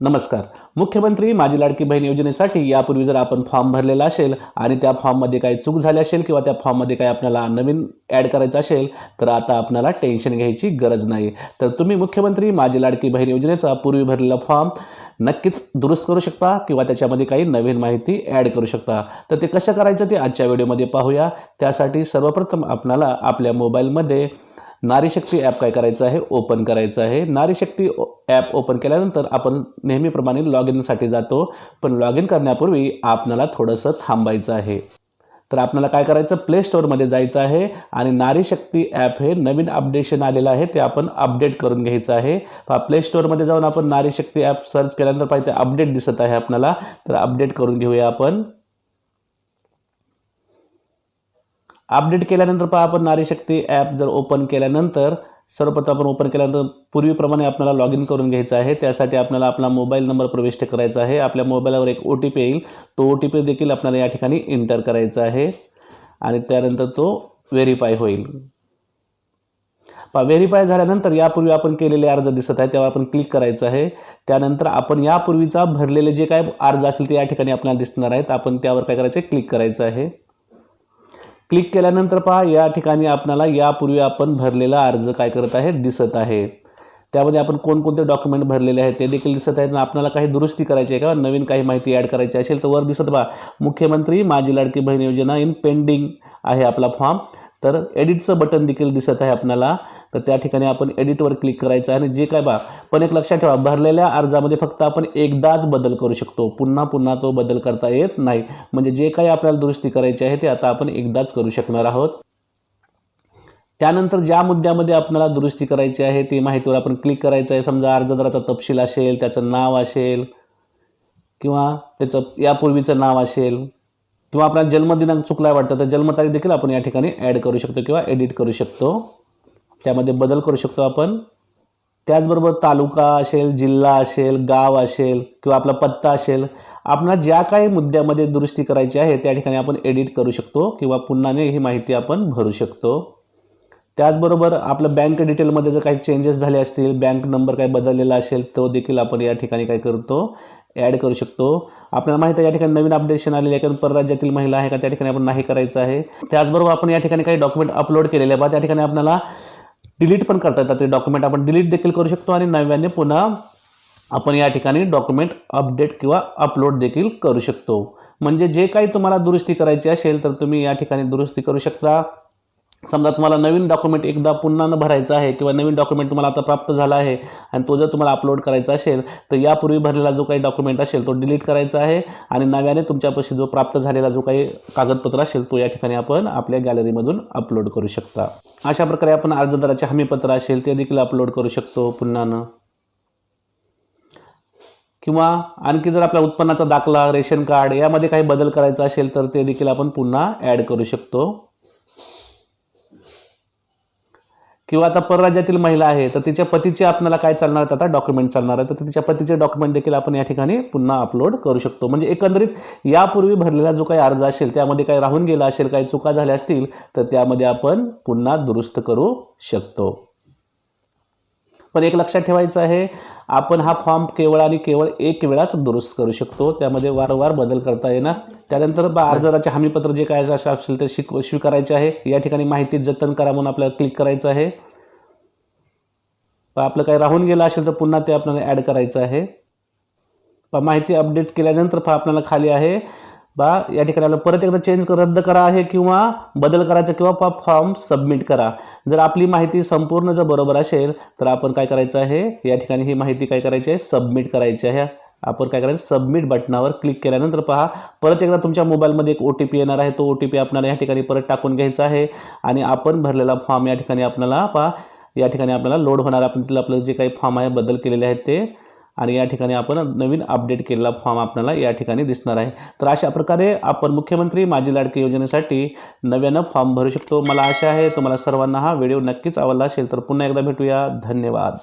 नमस्कार. मुख्यमंत्री माझी लाडकी बहीण योजनेसाठी यापूर्वी जर आपण फॉर्म भरलेला असेल आणि त्या फॉर्ममध्ये काही चूक झाली असेल किंवा त्या फॉर्ममध्ये काही आपल्याला नवीन ॲड करायचं असेल तर आता आपल्याला टेन्शन घ्यायची गरज नाही. तर तुम्ही मुख्यमंत्री माझी लाडकी बहीण योजनेचा पूर्वी भरलेला फॉर्म नक्कीच दुरुस्त करू शकता किंवा त्याच्यामध्ये काही नवीन माहिती ॲड करू शकता. तर ते कसं करायचं ते आजच्या व्हिडिओमध्ये पाहूया. त्यासाठी सर्वप्रथम आपल्याला आपल्या मोबाईलमध्ये नारीशक्ती ॲप काय करायचं आहे? ओपन करायचं आहे. नारीशक्ती ॲप ओपन केल्यानंतर आपण नेहमीप्रमाणे लॉग इनसाठी जातो. पण लॉग इन करण्यापूर्वी आपल्याला थोडंसं थांबायचं आहे. तर आपल्याला काय करायचं? प्ले स्टोअरमध्ये जायचं आहे. आणि नारीशक्ती ॲप हे नवीन अपडेशन आलेलं आहे. ते आपण अपडेट करून घ्यायचं आहे. प्ले स्टोअरमध्ये जाऊन आपण नारीशक्ती ॲप सर्च केल्यानंतर पाहिजे अपडेट दिसत आहे आपल्याला. तर अपडेट करून घेऊया आपण. अपडेट केल्यानंतर पहा आपण नारी शक्ती ॲप जर ओपन केल्यानंतर सर्वप्रथम आपण ओपन केल्यानंतर पूर्वीप्रमाणे आपल्याला लॉग इन करून घ्यायचं आहे. त्यासाठी आपल्याला आपला मोबाईल नंबर प्रविष्ट करायचा आहे. आपल्या मोबाईलवर एक ओ टी पी येईल. तो ओ टी पी देखील आपल्याला या ठिकाणी इंटर करायचा आहे. आणि त्यानंतर तो व्हेरीफाय होईल. पा व्हेरीफाय झाल्यानंतर यापूर्वी आपण केलेले अर्ज दिसत आहे तेव्हा आपण क्लिक करायचं आहे. त्यानंतर आपण यापूर्वीचा भरलेले जे काय अर्ज असेल ते या ठिकाणी आपल्याला दिसणार आहेत. आपण त्यावर काय करायचं आहे? क्लिक करायचं आहे. क्लिक केल्यानंतर पहा या ठिकाणी आपणाला यापूर्वी आपण भरलेला अर्ज काय करत आहे दिसत आहे. त्यामध्ये आपण कोणकोणते डॉक्युमेंट भरलेले आहेत ते देखील दिसत आहेत. आपल्याला काही दुरुस्ती करायची आहे का नवीन काही माहिती ॲड करायची असेल तर वर दिसत पहा मुख्यमंत्री माझी लाडकी बहीण योजना इन पेंडिंग आहे आपला फॉर्म. तर एडिटचं बटन देखील दिसत आहे आपल्याला. तर त्या ठिकाणी आपण एडिटवर क्लिक करायचं आहे आणि जे काय बा पण एक लक्षात ठेवा भरलेल्या अर्जामध्ये फक्त आपण एकदाच बदल करू शकतो. पुन्हा पुन्हा तो बदल करता येत नाही. म्हणजे जे काही आपल्याला दुरुस्ती करायची आहे ते आता आपण एकदाच करू शकणार आहोत. त्यानंतर ज्या मुद्द्यामध्ये आपल्याला दुरुस्ती करायची आहे ती माहितीवर आपण क्लिक करायचं आहे. समजा अर्जदाराचा तपशील असेल त्याचं नाव असेल किंवा त्याचं यापूर्वीचं नाव असेल किंवा आपला जन्मदिनांक चुकला वाटतं तर जन्मतारीख देखील आपण या ठिकाणी ॲड करू शकतो किंवा एडिट करू शकतो. त्यामध्ये बदल करू शकतो आपण. त्याचबरोबर तालुका असेल जिल्हा असेल गाव असेल किंवा आपला पत्ता असेल आपल्याला ज्या काही मुद्द्यामध्ये दुरुस्ती करायची आहे त्या ठिकाणी आपण एडिट करू शकतो किंवा पुन्हाने ही माहिती आपण भरू शकतो. त्याचबरोबर आपलं बँक डिटेलमध्ये जर काही चेंजेस झाले असतील बँक नंबर काही बदललेला असेल तो देखील आपण या ठिकाणी काय करतो? ॲड करू शकतो. आपल्याला माहिती आहे या ठिकाणी नवीन अपडेशन आलेले आहे कारण परराज्यातील महिला आहे का? त्या ठिकाणी आपण नाही करायचं आहे. त्याचबरोबर आपण या ठिकाणी काही डॉक्युमेंट अपलोड केलेले आहे बा त्या ठिकाणी आपल्याला डिलीट पण करता येतात. ते डॉक्युमेंट आपण डिलीट देखील करू शकतो आणि नव्याने पुन्हा आपण या ठिकाणी डॉक्युमेंट अपडेट किंवा अपलोड देखील करू शकतो. म्हणजे जे काही तुम्हाला दुरुस्ती करायची असेल तर तुम्ही या ठिकाणी दुरुस्ती करू शकता. समजा तुम्हाला नवीन डॉक्युमेंट एकदा पुन्हा न भरायचं आहे किंवा नवीन डॉक्युमेंट तुम्हाला आता प्राप्त झाला आहे आणि तो जर तुम्हाला अपलोड करायचा असेल तर यापूर्वी भरलेला जो काही डॉक्युमेंट असेल तो डिलीट करायचा आहे आणि नव्याने तुमच्यापाशी जो प्राप्त झालेला जो काही कागदपत्र असेल तो या ठिकाणी आपण आपल्या गॅलरीमधून अपलोड करू शकता. अशा प्रकारे आपण अर्जदाराचे हमीपत्र असेल ते देखील अपलोड करू शकतो पुन्हा न किंवा आणखी जर आपल्या उत्पन्नाचा दाखला रेशन कार्ड यामध्ये काही बदल करायचा असेल तर ते देखील आपण पुन्हा ॲड करू शकतो. किंवा आता परराज्यातील महिला आहे तर तिच्या पतीचे आपल्याला काय चालणार आहेत आता? डॉक्युमेंट चालणार आहे तर तिच्या पतीचे डॉक्युमेंट देखील आपण या ठिकाणी पुन्हा अपलोड करू शकतो. म्हणजे एकंदरीत यापूर्वी भरलेला जो काही अर्ज असेल त्यामध्ये काही राहून गेला असेल काही चुका झाल्या असतील तर त्यामध्ये आपण पुन्हा दुरुस्त करू शकतो. पण एक लक्षात ठेवायचं आहे आपण हा फॉर्म केवळ आणि केवळ एक वेळाच दुरुस्त करू शकतो. त्यामध्ये वारंवार बदल करता येणार. त्यानंतर अर्जदाराचे हमीपत्र जे काय असं असेल ते शिक स्वीकारायचे आहे. या ठिकाणी माहिती जतन करा म्हणून आपल्याला क्लिक करायचं आहे. आपलं काही राहून गेलं असेल तर पुन्हा ते आपल्याला ॲड करायचं आहे. माहिती अपडेट केल्यानंतर आपल्याला खाली आहे. बा या ठिकाणी आपलं परत एकदा चेंज रद्द करा आहे किंवा बदल करायचा किंवा फॉर्म सबमिट करा. जर आपली माहिती संपूर्ण जर बरोबर असेल तर आपण काय करायचं आहे? या ठिकाणी ही माहिती काय करायची आहे? सबमिट करायची आहे. आपण काय करायचं? सबमिट बटनावर क्लिक केल्यानंतर पहा परत एकदा तुमच्या मोबाईलमध्ये एक ओ टी पी येणार आहे. तो ओ टी पी आपल्याला या ठिकाणी परत टाकून घ्यायचा आहे. आणि आपण भरलेला फॉर्म या ठिकाणी आपल्याला पहा या ठिकाणी आपल्याला लोड होणार आपण तिथलं आपलं जे काही फॉर्म आहे बदल केलेले आहेत ते आणि या ठिकाणी आपण नवीन अपडेट केलेला फॉर्म आपल्याला या ठिकाणी दिसणार आहे. तर अशा प्रकारे आपण मुख्यमंत्री माझी लाडकी योजनेसाठी नव्यानं फॉर्म भरू शकतो. मला आशा आहे तुम्हाला सर्वांना हा व्हिडिओ नक्कीच आवडला असेल. तर पुन्हा एकदा भेटूया. धन्यवाद.